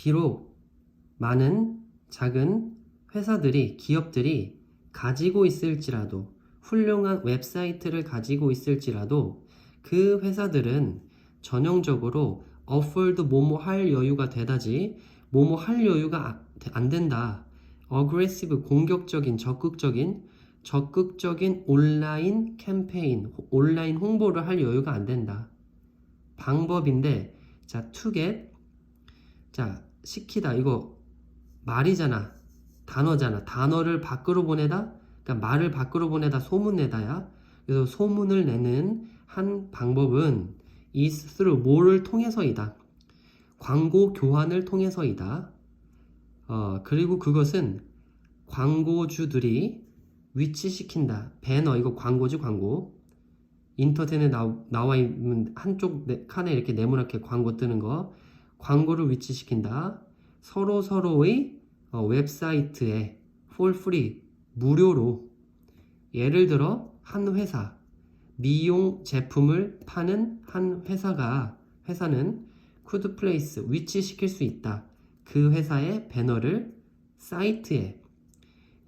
비록 많은 작은 회사들이, 기업들이 가지고 있을지라도, 훌륭한 웹사이트를 가지고 있을지라도, 그 회사들은 전형적으로 afford 뭐뭐 할 여유가 되다지, 뭐뭐 할 여유가 아- 안 된다. aggressive, 공격적인, 적극적인, 적극적인 온라인 캠페인, 호- 온라인 홍보를 할 여유가 안 된다. 방법인데, 자, get, 자, 시키다. 이거 말이잖아. 단어잖아. 단어를 밖으로 보내다? 그러니까 말을 밖으로 보내다 소문 내다야. 그래서 소문을 내는 한 방법은 is through 뭐를 통해서이다. 광고 교환을 통해서이다. 어, 그리고 그것은 광고주들이 위치시킨다. 배너, 이거 광고지, 광고. 인터넷에 나, 나와 있는 한쪽 네- 칸에 이렇게 네모나게 광고 뜨는 거. 광고를 위치시킨다. 서로 서로의 어, 웹사이트에 for free, 무료로. 예를 들어, 한 회사, 미용 제품을 파는 한 회사가, 회사는 place, 위치시킬 수 있다. 그 회사의 배너를 사이트에,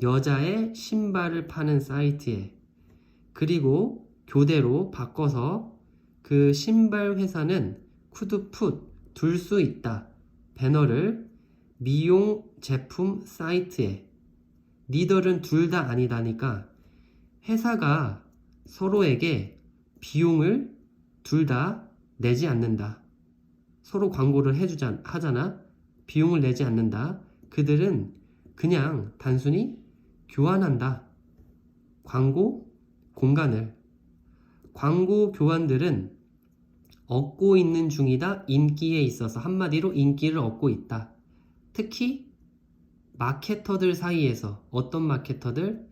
여자의 신발을 파는 사이트에, 그리고 교대로 바꿔서 그 신발 회사는 put, 둘 수 있다. 배너를 미용 제품 사이트에. 니들은 둘 다 아니다니까 회사가 서로에게 비용을 둘 다 내지 않는다. 서로 광고를 해주자, 하잖아. 비용을 내지 않는다. 그들은 그냥 단순히 교환한다. 광고 공간을. 광고 교환들은 얻고 있는 중이다. 인기에 있어서 한마디로 인기를 얻고 있다. 특히 마케터들 사이에서 어떤 마케터들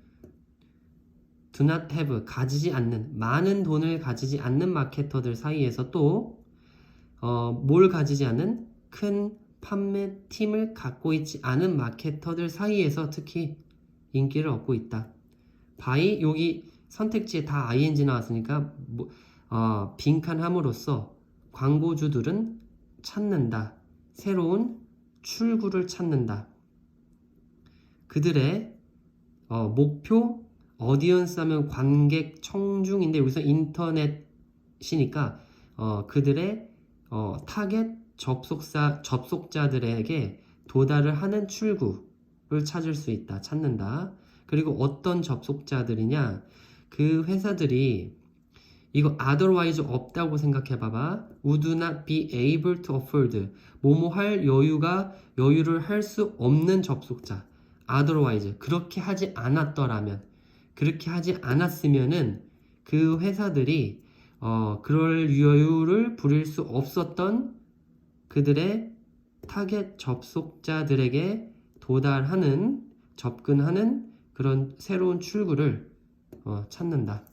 do not have 가지지 않는 많은 돈을 가지지 않는 마케터들 사이에서 또 어, 뭘 가지지 않은 큰 판매 팀을 갖고 있지 않은 마케터들 사이에서 특히 인기를 얻고 있다. by 여기 선택지에 다 ing 나왔으니까 뭐, 어, 빈칸함으로써 광고주들은 찾는다. 새로운 출구를 찾는다. 그들의 어, 목표 어디언스 하면 관객 청중인데 여기서 인터넷이니까 어, 그들의 어, 타겟 접속사 접속자들에게 도달을 하는 출구를 찾을 수 있다. 찾는다. 그리고 어떤 접속자들이냐? 그 회사들이 이거 otherwise 없다고 생각해 봐봐. would not be able to afford. 뭐뭐 할 여유가 여유를 할 수 없는 접속자. otherwise 그렇게 하지 않았더라면 그렇게 하지 않았으면은 그 회사들이 어 그럴 여유를 부릴 수 없었던 그들의 타겟 접속자들에게 도달하는 접근하는 그런 새로운 출구를 어, 찾는다.